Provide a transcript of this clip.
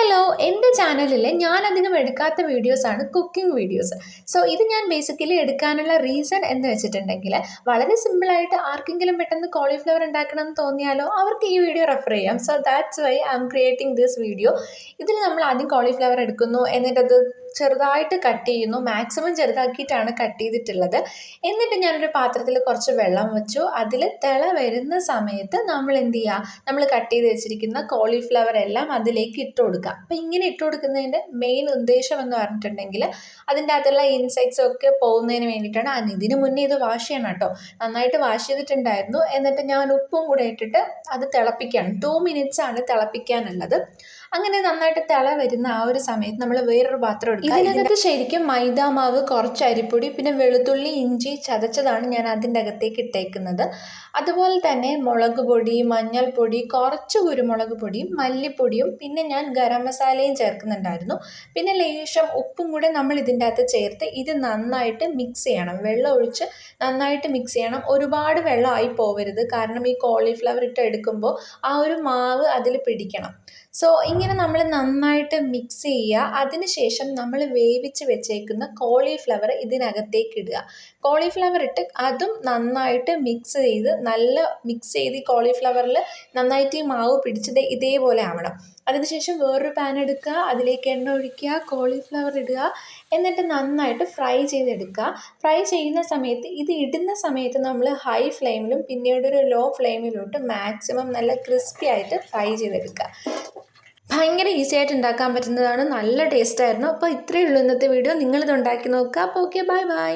Hello എന്റെ ചാനലിൽ ഞാൻ അധികം എടുക്കാത്ത വീഡിയോസാണ് കുക്കിംഗ് വീഡിയോസ് സോ ഇത് ഞാൻ ബേസിക്കലി എടുക്കാനുള്ള റീസൺ എന്ന് വെച്ചിട്ടുണ്ടെങ്കിൽ വളരെ സിമ്പിളായിട്ട് ആർക്കെങ്കിലും പെട്ടെന്ന് കോളിഫ്ലവർ ഉണ്ടാക്കണം എന്ന് തോന്നിയാലോ അവർക്ക് ഈ വീഡിയോ റെഫർ ചെയ്യാം. So that's why I am creating this video ഇതിൽ നമ്മൾ ആദ്യം കോളിഫ്ലവർ എടുക്കുന്നു. എന്നിട്ടത് ചെറുതായിട്ട് കട്ട് ചെയ്യുന്നു. മാക്സിമം ചെറുതാക്കിയിട്ടാണ് കട്ട് ചെയ്തിട്ടുള്ളത്. എന്നിട്ട് ഞാനൊരു പാത്രത്തിൽ കുറച്ച് വെള്ളം വെച്ചു. അതിൽ തിള വരുന്ന സമയത്ത് നമ്മൾ എന്ത് ചെയ്യുക നമ്മൾ കട്ട് ചെയ്ത് വെച്ചിരിക്കുന്ന കോളിഫ്ലവർ എല്ലാം അതിലേക്ക് ഇട്ട് കൊടുക്കുക. അപ്പം ഇങ്ങനെ ഇട്ട് കൊടുക്കുന്നതിന്റെ മെയിൻ ഉദ്ദേശം എന്ന് പറഞ്ഞിട്ടുണ്ടെങ്കിൽ അതിന്റെ അകത്തുള്ള ഇൻസെക്ട്സ് ഒക്കെ പോകുന്നതിന് വേണ്ടിയിട്ടാണ്. അതിന് ഇതിന് മുന്നേ ഇത് വാഷ് ചെയ്യണം കേട്ടോ. നന്നായിട്ട് വാഷ് ചെയ്തിട്ടുണ്ടായിരുന്നു. എന്നിട്ട് ഞാൻ ഉപ്പും കൂടെ ഇട്ടിട്ട് അത് തിളപ്പിക്കുകയാണ്. ടു മിനിറ്റ്സ് ആണ് തിളപ്പിക്കാനുള്ളത്. അങ്ങനെ നന്നായിട്ട് തിള വരുന്ന ആ ഒരു സമയത്ത് നമ്മൾ വേറൊരു പാത്രം എടുക്കുക ഇതിനകത്ത് ശരിക്കും മൈദ മാവ് കുറച്ച് അരിപ്പൊടി പിന്നെ വെളുത്തുള്ളി ഇഞ്ചി ചതച്ചതാണ് ഞാൻ അതിന്റെ അകത്തേക്ക് ഇട്ടേക്കുന്നത്. അതുപോലെ തന്നെ മുളക് പൊടി മഞ്ഞൾപ്പൊടി കുറച്ച് കുരുമുളക് പൊടിയും മല്ലിപ്പൊടിയും പിന്നെ ഞാൻ ഗരം മസാലയും ചേർക്കുന്നുണ്ടായിരുന്നു. പിന്നെ ലേശം ഉപ്പും കൂടെ നമ്മൾ ഇതിന്റെ അകത്ത് ചേർത്ത് ഇത് നന്നായിട്ട് മിക്സ് ചെയ്യണം. വെള്ളം ഒഴിച്ച് നന്നായിട്ട് മിക്സ് ചെയ്യണം. ഒരുപാട് വെള്ളമായി പോവരുത്. കാരണം ഈ കോളിഫ്ലവർ ഇട്ട് എടുക്കുമ്പോൾ ആ ഒരു മാവ് അതിൽ പിടിക്കണം. സോ ഇങ്ങനെ നമ്മൾ നന്നായിട്ട് മിക്സ് ചെയ്യുക. അതിനുശേഷം നമ്മൾ വേവിച്ച് വെച്ചേക്കുന്ന കോളിഫ്ലവർ ഇതിനകത്തേക്ക് ഇടുക കോളിഫ്ലവർ ഇട്ട് അതും നന്നായിട്ട് മിക്സ് ചെയ്ത് നല്ല മിക്സ് ചെയ്ത് ഈ കോളിഫ്ലവറിൽ നന്നായിട്ട് ഈ മാവ് പിടിച്ചത് ഇതേപോലെ ആവണം. അതിനുശേഷം വേറൊരു പാൻ എടുക്കുക അതിലേക്ക് എണ്ണ ഒഴിക്കുക കോളിഫ്ലവർ ഇടുക എന്നിട്ട് നന്നായിട്ട് ഫ്രൈ ചെയ്തെടുക്കുക. ഫ്രൈ ചെയ്യുന്ന സമയത്ത് ഇത് ഇടുന്ന സമയത്ത് നമ്മൾ ഹൈ ഫ്ലെയിമിലും പിന്നീട് ഒരു ലോ ഫ്ലെയിമിലോട്ട് മാക്സിമം നല്ല ക്രിസ്പി ആയിട്ട് ഫ്രൈ ചെയ്തെടുക്കുക. ഭയങ്കര ഈസി ആയിട്ട് ഉണ്ടാക്കാൻ പറ്റുന്നതാണ്. നല്ല ടേസ്റ്റ് ആയിരുന്നു. അപ്പോൾ ഇത്രയേ ഉള്ളൂ ഇന്നത്തെ വീഡിയോ നിങ്ങളിത് ഉണ്ടാക്കി നോക്കുക. അപ്പോൾ ഓക്കെ ബൈ ബൈ